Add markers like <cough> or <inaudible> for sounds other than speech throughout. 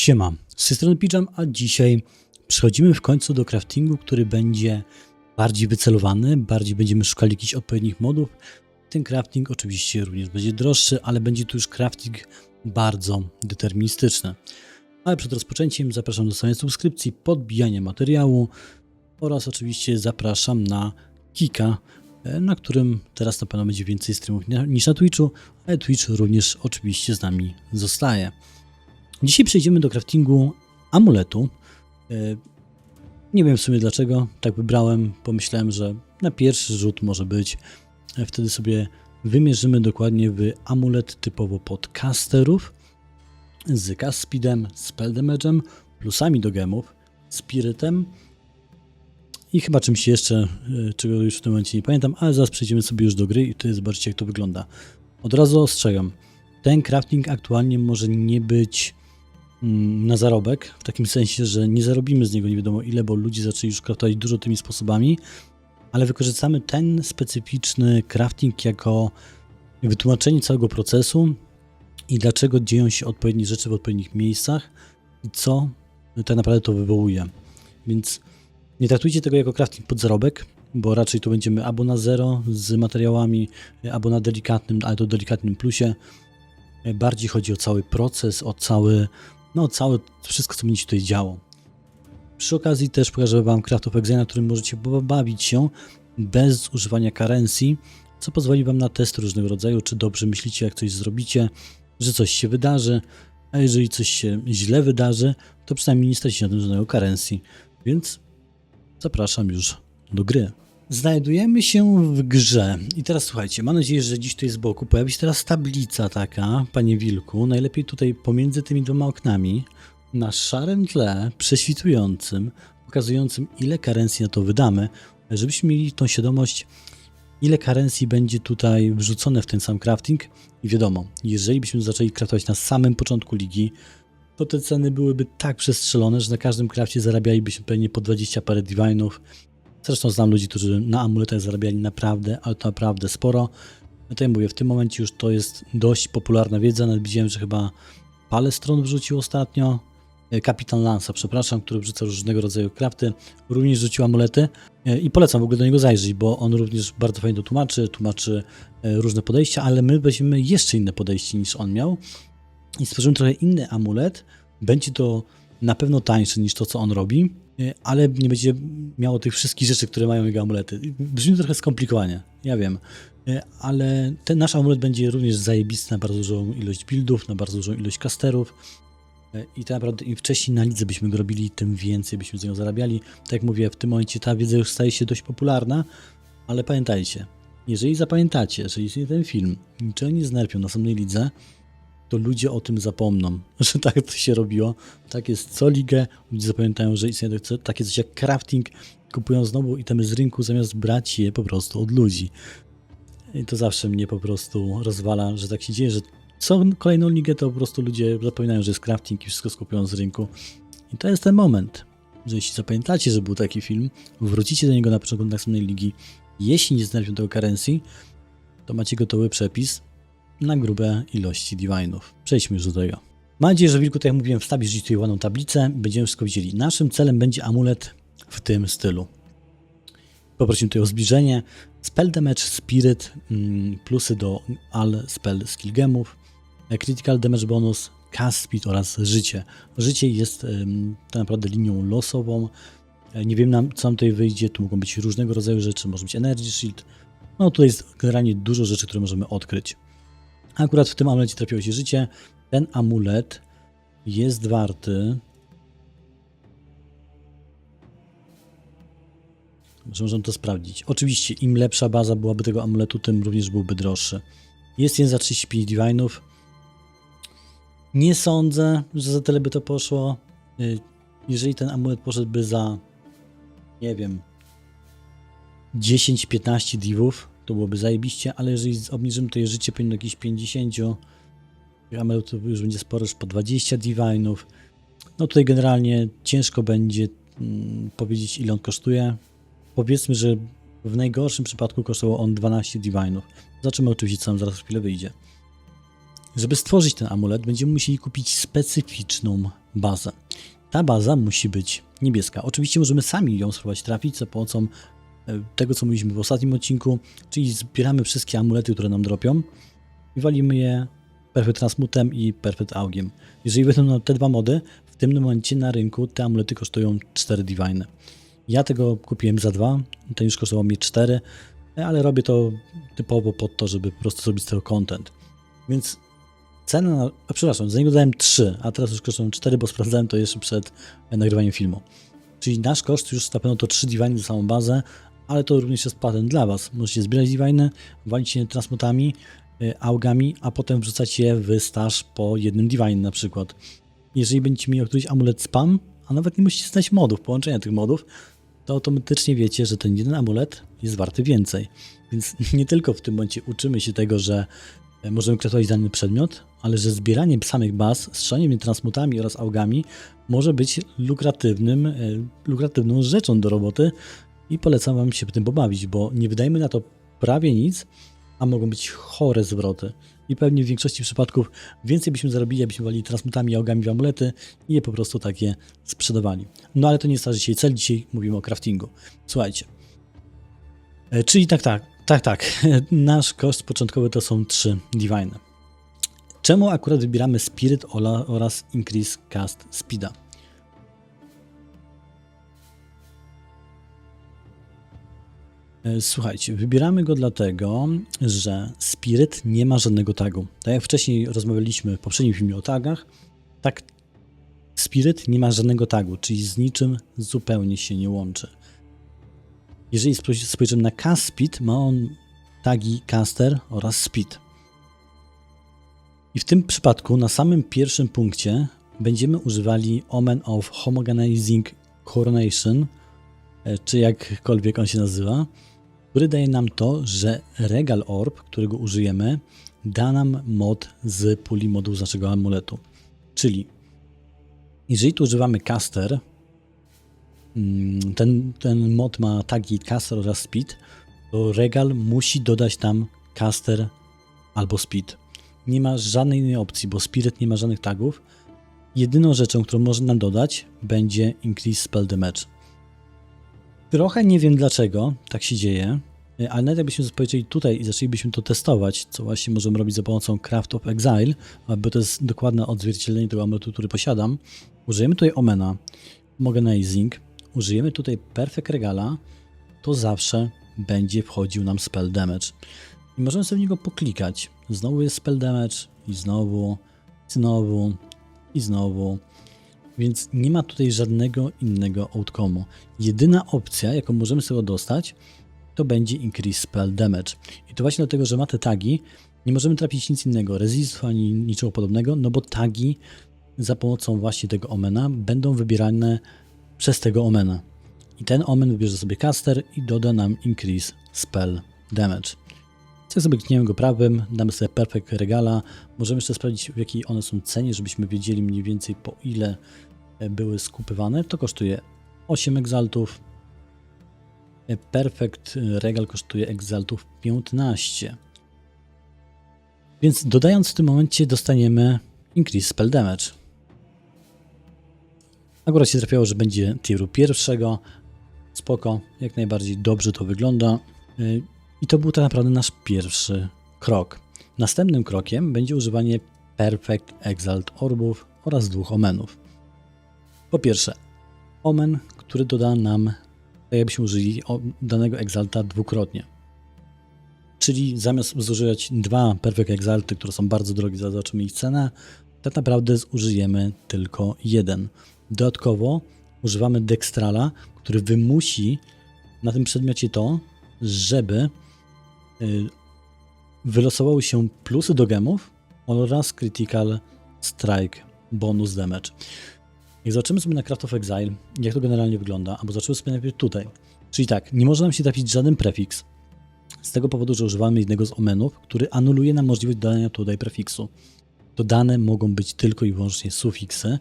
Siema, z tej strony Pijam, a dzisiaj przechodzimy w końcu do craftingu, który będzie bardziej wycelowany, bardziej będziemy szukali jakichś odpowiednich modów. Ten crafting oczywiście również będzie droższy, ale będzie tu już crafting bardzo deterministyczny. Ale przed rozpoczęciem zapraszam do stawiania subskrypcji, podbijania materiału oraz oczywiście zapraszam na Kika, e, na którym teraz na pewno będzie więcej streamów ni- niż na Twitchu, ale Twitch również oczywiście z nami zostaje. Dzisiaj przejdziemy do craftingu amuletu. E, Nie wiem w sumie dlaczego tak wybrałem. Pomyślałem, że na pierwszy rzut może być. E, Wtedy sobie wymierzymy dokładnie w amulet typowo pod casterów z cast speedem, spell damage'em, plusami do gemów, spirytem i chyba czymś jeszcze, e, czego już w tym momencie nie pamiętam, ale zaraz przejdziemy sobie już do gry i wtedy zobaczycie jak to wygląda. Od razu ostrzegam, ten crafting aktualnie może nie być na zarobek, w takim sensie, że nie zarobimy z niego nie wiadomo ile, bo ludzie zaczęli już craftować dużo tymi sposobami, ale wykorzystamy ten specyficzny crafting jako wytłumaczenie całego procesu i dlaczego dzieją się odpowiednie rzeczy w odpowiednich miejscach i co tak naprawdę to wywołuje. Więc nie traktujcie tego jako crafting pod zarobek, bo raczej to będziemy albo na zero z materiałami, albo na delikatnym, ale to delikatnym plusie. Bardziej chodzi o cały proces, o cały, no całe wszystko, co będzie się tutaj działo. Przy okazji też pokażę Wam Craft of Exile, na którym możecie bawić się bez używania currency, co pozwoli Wam na test różnego rodzaju, czy dobrze myślicie, jak coś zrobicie, że coś się wydarzy, a jeżeli coś się źle wydarzy, to przynajmniej nie stracicie na tym żadnego currency. Więc zapraszam już do gry. Znajdujemy się w grze. I teraz słuchajcie, mam nadzieję, że dziś tutaj z boku pojawi się teraz tablica taka, panie Wilku, najlepiej tutaj pomiędzy tymi dwoma oknami, na szarym tle, prześwitującym, pokazującym ile karencji na to wydamy, żebyśmy mieli tą świadomość, ile karencji będzie tutaj wrzucone w ten sam crafting. I wiadomo, jeżeli byśmy zaczęli craftować na samym początku ligi, to te ceny byłyby tak przestrzelone, że na każdym crafcie zarabialibyśmy pewnie po 20 parę divinów. Zresztą znam ludzi, którzy na amuletach zarabiali naprawdę, ale to naprawdę sporo. Ja mówię, w tym momencie już to jest dość popularna wiedza. Nawet widziałem, że chyba Palestron wrzucił ostatnio. E, Kapitan Lansa, przepraszam, który wrzuca różnego rodzaju crafty, również rzucił amulety E, i polecam w ogóle do niego zajrzeć, bo on również bardzo fajnie to tłumaczy, tłumaczy e, różne podejścia, ale my weźmiemy jeszcze inne podejście niż on miał i stworzymy trochę inny amulet. Będzie to na pewno tańsze niż to, co on robi, y, ale nie będzie miało tych wszystkich rzeczy, które mają jego amulety. Brzmi trochę skomplikowanie, ja wiem, y, ale ten nasz amulet będzie również zajebisty na bardzo dużą ilość buildów, na bardzo dużą ilość casterów y, i tak naprawdę im wcześniej na lidze byśmy go robili, tym więcej byśmy z niego zarabiali. Tak jak mówię, w tym momencie ta wiedza już staje się dość popularna, ale pamiętajcie, jeżeli zapamiętacie, że istnieje ten film, niczego nie znerpią na samej lidze, to ludzie o tym zapomną, <laughs> że tak to się robiło. Tak jest co ligę, ludzie zapamiętają, że istnieje tak- takie coś jak crafting, kupują znowu itemy z rynku, zamiast brać je po prostu od ludzi. I to zawsze mnie po prostu rozwala, że tak się dzieje, że co kolejną ligę to po prostu ludzie zapominają, że jest crafting i wszystko skupują z rynku. I to jest ten moment, że jeśli zapamiętacie, że był taki film, wrócicie do niego na początku następnej ligi, jeśli nie znajdziecie tego currency, to macie gotowy przepis na grube ilości divinów. Przejdźmy już do tego. Mam nadzieję, że Wilku, tak jak mówiłem, wstawisz gdzieś tutaj ładną tablicę, będziemy wszystko widzieli. Naszym celem będzie amulet w tym stylu. Poprosimy tutaj o zbliżenie. Spell damage, spirit, mm, plusy do all spell skill gemów, e, critical damage bonus, cast speed oraz życie. Życie jest tak naprawdę linią losową. E, Nie wiem, co nam tutaj wyjdzie. Tu mogą być różnego rodzaju rzeczy, może być energy shield. No tutaj jest generalnie dużo rzeczy, które możemy odkryć. Akurat w tym amulecie trafiło się życie. Ten amulet jest warty. Że możemy to sprawdzić. Oczywiście, im lepsza baza byłaby tego amuletu, tym również byłby droższy. Jest jeden za 35 divinów. Nie sądzę, że za tyle by to poszło. Y, Jeżeli ten amulet poszedłby za, nie wiem, 10-15 divów, to byłoby zajebiście, ale jeżeli obniżymy to je życie powinno jakieś 50, ale to już będzie sporo, już po 20 divinów. No tutaj generalnie ciężko będzie mm, powiedzieć ile on kosztuje. Powiedzmy, że w najgorszym przypadku kosztował on 12 divinów. Zobaczymy oczywiście co nam zaraz w chwilę wyjdzie. Żeby stworzyć ten amulet będziemy musieli kupić specyficzną bazę. Ta baza musi być niebieska. Oczywiście możemy sami ją spróbować trafić za pomocą tego, co mówiliśmy w ostatnim odcinku, czyli zbieramy wszystkie amulety, które nam dropią i walimy je Perfect Transmutem i Perfect Augiem. Jeżeli na te dwa mody, w tym momencie na rynku te amulety kosztują 4 Divine. Ja tego kupiłem za dwa, ten już kosztował mnie 4, ale robię to typowo pod to, żeby po prostu zrobić z tego content. Więc cena, na, a przepraszam, za niego dałem 3, a teraz już kosztują 4, bo sprawdzałem to jeszcze przed e, nagrywaniem filmu. Czyli nasz koszt już na pewno to 3 Divine za samą bazę, ale to również jest patent dla Was. Możecie zbierać Divine, walić je transmutami, y, augami, a potem wrzucać je w staż po jednym Divine na przykład. Jeżeli będziecie mieli któryś amulet spam, a nawet nie musicie znać modów, połączenia tych modów, to automatycznie wiecie, że ten jeden amulet jest warty więcej. Więc <laughs> nie tylko w tym momencie uczymy się tego, że e, możemy kraftować dany przedmiot, ale że zbieranie samych baz, strzelaniem transmutami oraz augami może być lukratywnym, e, lukratywną rzeczą do roboty i polecam Wam się tym pobawić, bo nie wydajemy na to prawie nic, a mogą być chore zwroty. I pewnie w większości przypadków więcej byśmy zarobili, jakbyśmy wali transmutami, augami w amulety i je po prostu takie sprzedawali. No ale to nie jest nasz dzisiaj cel, dzisiaj mówimy o craftingu. Słuchajcie. E, Czyli tak, tak, tak, tak. <laughs> Nasz koszt początkowy to są 3 divine. Czemu akurat wybieramy Spirit oraz Increase Cast Speeda? Słuchajcie, wybieramy go dlatego, że Spirit nie ma żadnego tagu. Tak jak wcześniej rozmawialiśmy w poprzednim filmie o tagach, tak Spirit nie ma żadnego tagu, czyli z niczym zupełnie się nie łączy. Jeżeli spoj- spojrzymy na Cast Speed, ma on tagi Caster oraz Speed. I w tym przypadku na samym pierwszym punkcie będziemy używali Omen of Homogenizing Coronation, e, czy jakkolwiek on się nazywa, który daje nam to, że Regal Orb, którego użyjemy, da nam mod z puli modów z naszego amuletu. Czyli jeżeli tu używamy Caster, mm, ten, ten mod ma tagi Caster oraz Speed, to Regal musi dodać tam Caster albo Speed. Nie ma żadnej innej opcji, bo Spirit nie ma żadnych tagów. Jedyną rzeczą, którą może nam dodać, będzie Increase Spell Damage. Trochę nie wiem dlaczego tak się dzieje, y, ale nawet jakbyśmy spojrzeli tutaj i zaczęlibyśmy to testować, co właśnie możemy robić za pomocą Craft of Exile, bo to jest dokładne odzwierciedlenie tego amuletu, który posiadam. Użyjemy tutaj Omena, Homogenizing, użyjemy tutaj Perfect Regala, to zawsze będzie wchodził nam Spell Damage. I możemy sobie w niego poklikać. Znowu jest Spell Damage i znowu, znowu i znowu. Więc nie ma tutaj żadnego innego outcome'u. Jedyna opcja, jaką możemy sobie dostać, to będzie Increase Spell Damage. I to właśnie dlatego, że ma te tagi, nie możemy trafić nic innego, resistów ani niczego podobnego, no bo tagi za pomocą właśnie tego omena będą wybierane przez tego omena. I ten omen wybierze sobie caster i doda nam Increase Spell Damage. Jak sobie klikniemy go prawym, damy sobie Perfect Regala. Możemy jeszcze sprawdzić w jakiej one są cenie, żebyśmy wiedzieli mniej więcej po ile były skupywane. To kosztuje 8 egzaltów. E, Perfect Regal kosztuje egzaltów 15. Więc dodając w tym momencie dostaniemy Increase Spell Damage. Akurat się trafiało, że będzie tieru pierwszego. Spoko, jak najbardziej dobrze to wygląda. Y, I to był tak naprawdę nasz pierwszy krok. Następnym krokiem będzie używanie Perfect Exalt Orbów oraz dwóch omenów. Po pierwsze, omen, który doda nam, tak jakbyśmy użyli danego Exalta dwukrotnie. Czyli zamiast zużywać dwa Perfect Exalty, które są bardzo drogie, zobaczymy ich cenę, tak naprawdę zużyjemy tylko jeden. Dodatkowo używamy Dextrala, który wymusi na tym przedmiocie to, żeby y, wylosowały się plusy do gemów oraz Critical Strike bonus damage. Jak zobaczymy sobie na Craft of Exile, jak to generalnie wygląda, albo zobaczymy sobie najpierw tutaj. Czyli tak, nie może nam się trafić żaden prefiks, z tego powodu, że używamy jednego z omenów, który anuluje nam możliwość dodania tutaj prefiksu. Dodane mogą być tylko i wyłącznie sufiksy.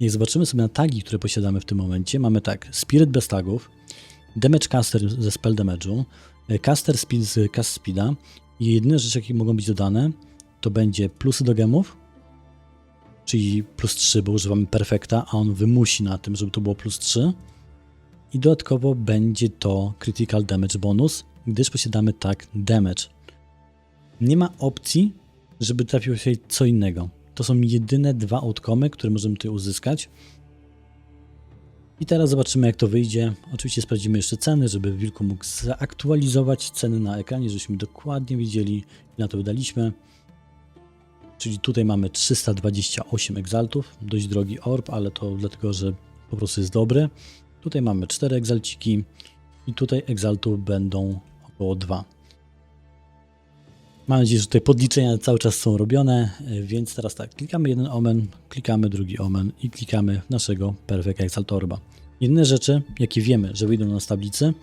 Jak zobaczymy sobie na tagi, które posiadamy w tym momencie, mamy tak, Spirit bez tagów, Damage Caster ze Spell Damage'u, e, Caster Speed z Cast Speeda i jedyne rzeczy, jakie mogą być dodane, to będzie plusy do gemów, czyli plus 3, bo używamy perfekta, a on wymusi na tym, żeby to było plus 3. I dodatkowo będzie to critical damage bonus, gdyż posiadamy tak damage. Nie ma opcji, żeby trafiło się co innego. To są jedyne dwa outcomy, które możemy tutaj uzyskać. I teraz zobaczymy, jak to wyjdzie. Oczywiście sprawdzimy jeszcze ceny, żeby Wilku mógł zaaktualizować ceny na ekranie, żebyśmy dokładnie wiedzieli, na to wydaliśmy. Czyli tutaj mamy 328 egzaltów, dość drogi orb, ale to dlatego, że po prostu jest dobry. Tutaj mamy 4 egzalciki i tutaj egzaltów będą około 2. Mam nadzieję, że tutaj podliczenia cały czas są robione, więc teraz tak, klikamy jeden omen, klikamy drugi omen i klikamy naszego Perfect Exalt Orba. Jedyne rzeczy, jakie wiemy, że wyjdą nas z tablicy,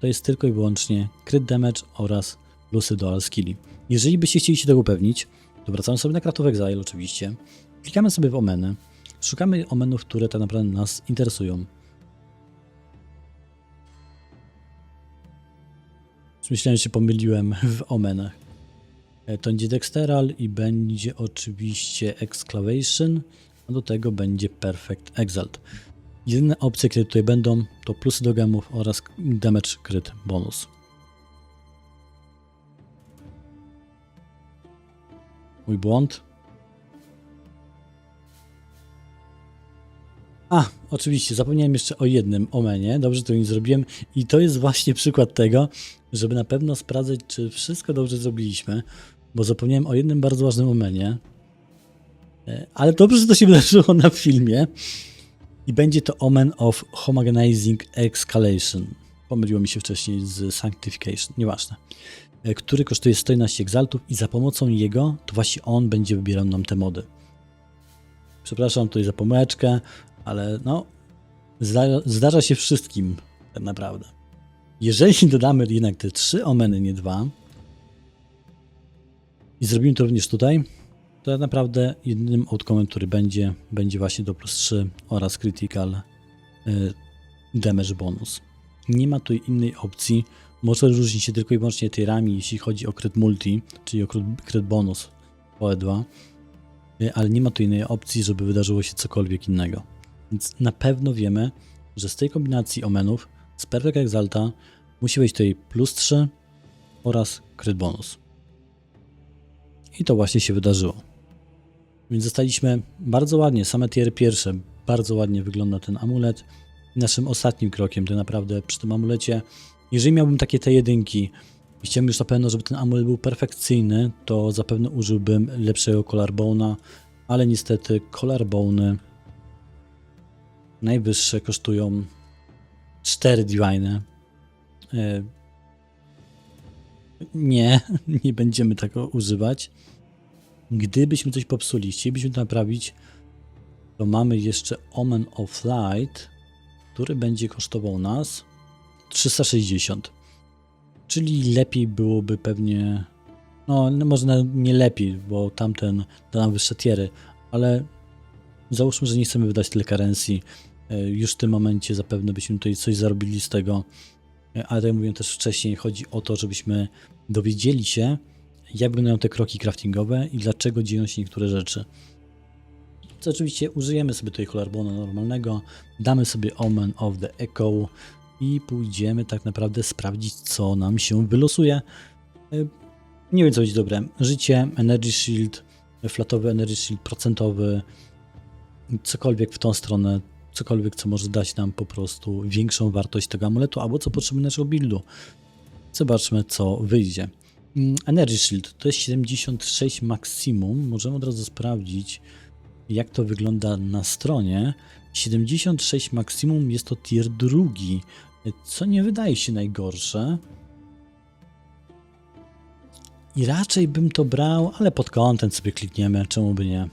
to jest tylko i wyłącznie crit damage oraz plusy do skilli. Jeżeli byście chcieli się tego upewnić, wracamy sobie na Craft Exile oczywiście, klikamy sobie w omeny, szukamy omenów, które tak naprawdę nas interesują. Myślałem, że się pomyliłem w omenach. E, To będzie Dexteral i będzie oczywiście Exclavation, a do tego będzie Perfect Exalt. Jedyne opcje, które tutaj będą, to plusy do gemów oraz damage crit bonus. Mój błąd. A, oczywiście, zapomniałem jeszcze o jednym omenie. Dobrze, to nie zrobiłem. I to jest właśnie przykład tego, żeby na pewno sprawdzać, czy wszystko dobrze zrobiliśmy, bo zapomniałem o jednym bardzo ważnym omenie. E, Ale dobrze, że to się <laughs> wydarzyło na filmie. I będzie to Omen of Homogenizing Escalation. Pomyliło mi się wcześniej z Sanctification, nieważne. E, Który kosztuje 111 egzaltów i za pomocą jego to właśnie on będzie wybierał nam te mody. Przepraszam tutaj za pomyłeczkę, ale no, zda- zdarza się wszystkim tak naprawdę. Jeżeli <laughs> dodamy jednak te trzy omeny, nie dwa, i zrobimy to również tutaj, to tak naprawdę jedynym outcomem, który będzie, będzie właśnie do plus 3 oraz critical y, damage bonus. Nie ma tu innej opcji. Może różnić się tylko i wyłącznie tierami, jeśli chodzi o crit multi, czyli o crit bonus OE2, y, ale nie ma tu innej opcji, żeby wydarzyło się cokolwiek innego. Więc na pewno wiemy, że z tej kombinacji omenów z Perfect Exalta musi być tutaj plus 3 oraz crit bonus. I to właśnie się wydarzyło. Więc zostaliśmy bardzo ładnie, same tiery pierwsze, bardzo ładnie wygląda ten amulet. Naszym ostatnim krokiem, tak naprawdę przy tym amulecie, jeżeli miałbym takie te jedynki i chciałbym już na pewno, żeby ten amulet był perfekcyjny, to zapewne użyłbym lepszego Collarbone'a, ale niestety Collarbony najwyższe kosztują 4 Divine. E, Nie, <laughs> nie będziemy tego używać. Gdybyśmy coś popsuli, chcielibyśmy to naprawić, to mamy jeszcze Omen of Light, który będzie kosztował nas 360. Czyli lepiej byłoby pewnie. No, no może nie lepiej, bo tamten da nam wyższe tiery, ale załóżmy, że nie chcemy wydać tyle karencji. E, Już w tym momencie zapewne byśmy tutaj coś zarobili z tego. E, Ale tak mówiłem też wcześniej, chodzi o to, żebyśmy dowiedzieli się, jak wyglądają te kroki craftingowe i dlaczego dzieją się niektóre rzeczy. Co oczywiście użyjemy sobie tutaj Collarbona normalnego, damy sobie Omen of the Echo i pójdziemy tak naprawdę sprawdzić, co nam się wylosuje. E, Nie wiem, co będzie dobre. Życie, Energy Shield, flatowy Energy Shield, procentowy, cokolwiek w tą stronę, cokolwiek, co może dać nam po prostu większą wartość tego amuletu, albo co potrzebujemy naszego buildu. Zobaczmy, co wyjdzie. Mm, Energy Shield to jest 76 maksimum. Możemy od razu sprawdzić, jak to wygląda na stronie. 76 maksimum jest to tier drugi, co nie wydaje się najgorsze. I raczej bym to brał, ale pod content sobie klikniemy, czemu by nie.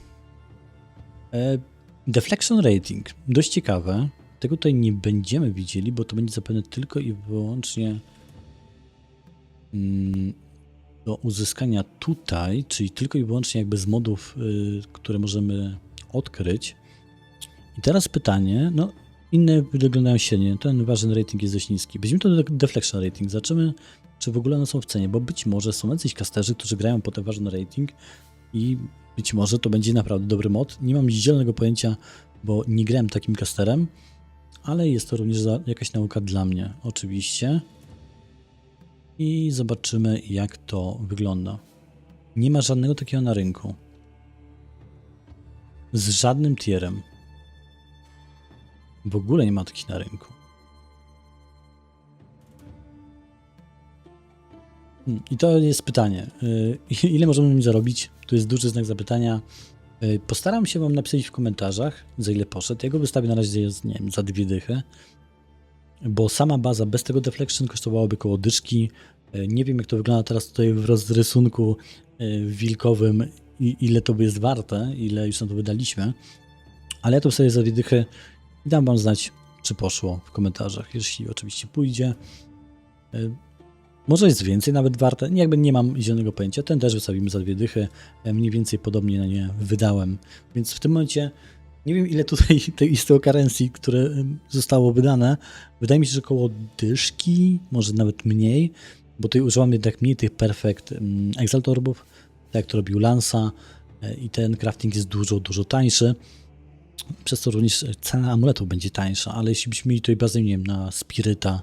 E, Deflection Rating, dość ciekawe. Tego tutaj nie będziemy widzieli, bo to będzie zapewne tylko i wyłącznie mm, do uzyskania tutaj, czyli tylko i wyłącznie jakby z modów, y, które możemy odkryć. I teraz pytanie, no inne wyglądają średnio, ten ważny rating jest dość niski. Weźmy to deflection rating, zobaczymy czy w ogóle one są w cenie, bo być może są jacyś casterzy, którzy grają po ten ważny rating i Być może to będzie naprawdę dobry mod. Nie mam zielonego pojęcia, bo nie grałem takim casterem, ale jest to również jakaś nauka dla mnie, oczywiście. I zobaczymy, jak to wygląda. Nie ma żadnego takiego na rynku. Z żadnym tierem. W ogóle nie ma takich na rynku. Hmm, I to jest pytanie. y, <laughs> Ile możemy nim zarobić? Tu jest duży znak zapytania. Y, Postaram się Wam napisać w komentarzach, za ile poszedł. Ja go wystawię na razie nie wiem, za dwie dychy. Bo sama baza bez tego deflection kosztowałaby koło dyszki. Y, Nie wiem, jak to wygląda teraz tutaj w rozrysunku wilkowym, ile to jest warte, ile już na to wydaliśmy. Ale ja to sobie za dwie dychy dam Wam znać, czy poszło w komentarzach, jeśli oczywiście pójdzie. Y, Może jest więcej nawet warte, jakby nie mam zielonego pojęcia. Ten też wystawimy za dwie dychy, e, mniej więcej podobnie na nie wydałem. Więc w tym momencie nie wiem ile tutaj <laughs> tej istotnej currency, które em, zostało wydane. Wydaje mi się, że koło dyszki, może nawet mniej, bo tutaj użyłam jednak mniej tych perfect em, exaltorbów, tak jak to robił Lansa i ten crafting jest dużo, dużo tańszy. Przez to również cena amuletów będzie tańsza, ale jeśli byśmy mieli tutaj bazę, nie wiem, na spiryta,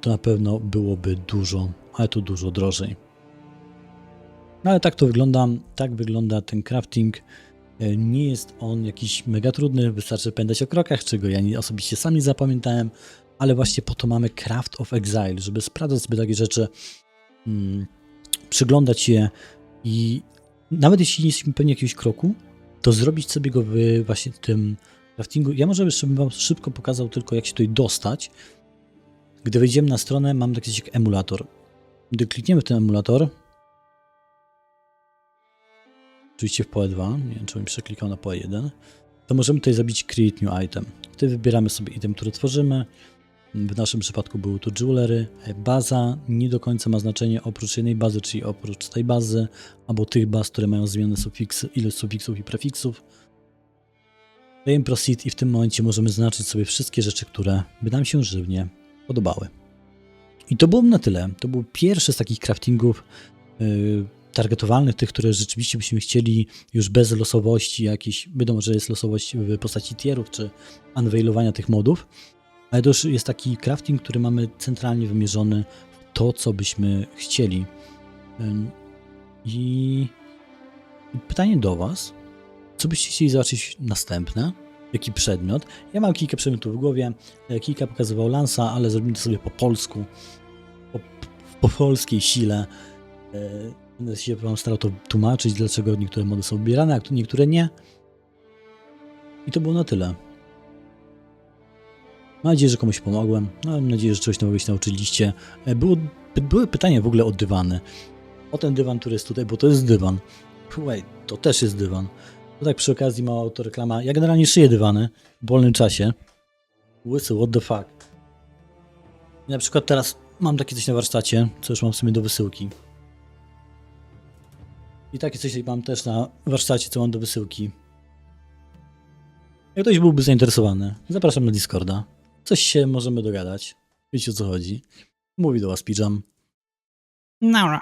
to na pewno byłoby dużo, ale to dużo drożej. No ale tak to wygląda, tak wygląda ten crafting. E, Nie jest on jakiś mega trudny, wystarczy pamiętać o krokach, czego ja osobiście sam nie zapamiętałem, ale właśnie po to mamy Craft of Exile, żeby sprawdzać sobie takie rzeczy, mm, przyglądać je i nawet jeśli nie jesteśmy pewni jakiegoś kroku, to zrobić sobie go w właśnie tym craftingu. Ja może jeszcze bym wam szybko pokazał tylko jak się tutaj dostać, gdy wejdziemy na stronę, mam taki emulator. Gdy klikniemy w ten emulator, oczywiście w POE 2, nie wiem, czy bym przeklikał na POE 1, to możemy tutaj zabić Create New Item. Wtedy wybieramy sobie item, który tworzymy. W naszym przypadku były to jewelry. Baza nie do końca ma znaczenie oprócz jednej bazy, czyli oprócz tej bazy, albo tych baz, które mają zmienne sufiksy, ilość sufiksów i prefiksów. Dajemy proceed i w tym momencie możemy zaznaczyć sobie wszystkie rzeczy, które by nam się żywnie podobały. I to było na tyle. To był pierwszy z takich craftingów yy, targetowalnych, tych, które rzeczywiście byśmy chcieli już bez losowości jakiejś, wiadomo, że jest losowość w postaci tierów czy unveilowania tych modów, ale to już jest taki crafting, który mamy centralnie wymierzony w to, co byśmy chcieli. I pytanie do Was, co byście chcieli zobaczyć następne? Jaki przedmiot? Ja mam kilka przedmiotów w głowie, e, kilka pokazywał Lansa, ale zrobimy to sobie po polsku, po, po polskiej sile. E, Będę się starał to tłumaczyć, dlaczego niektóre mody są wybierane, a niektóre nie. I to było na tyle. Mam nadzieję, że komuś pomogłem. No, mam nadzieję, że czegoś nowego się nauczyliście. E, Było, były pytania w ogóle o dywany. O ten dywan, który jest tutaj, bo to jest dywan. Wait, to też jest dywan. No tak przy okazji mała autoreklama. Ja generalnie szyję dywany w wolnym czasie. Łysy, what the fuck. I na przykład teraz mam takie coś na warsztacie, co już mam w sumie do wysyłki. I takie coś mam też na warsztacie, co mam do wysyłki. Jak ktoś byłby zainteresowany, zapraszam na Discorda. Coś się możemy dogadać. Wiecie o co chodzi. Mówi do was Pijam. Nara.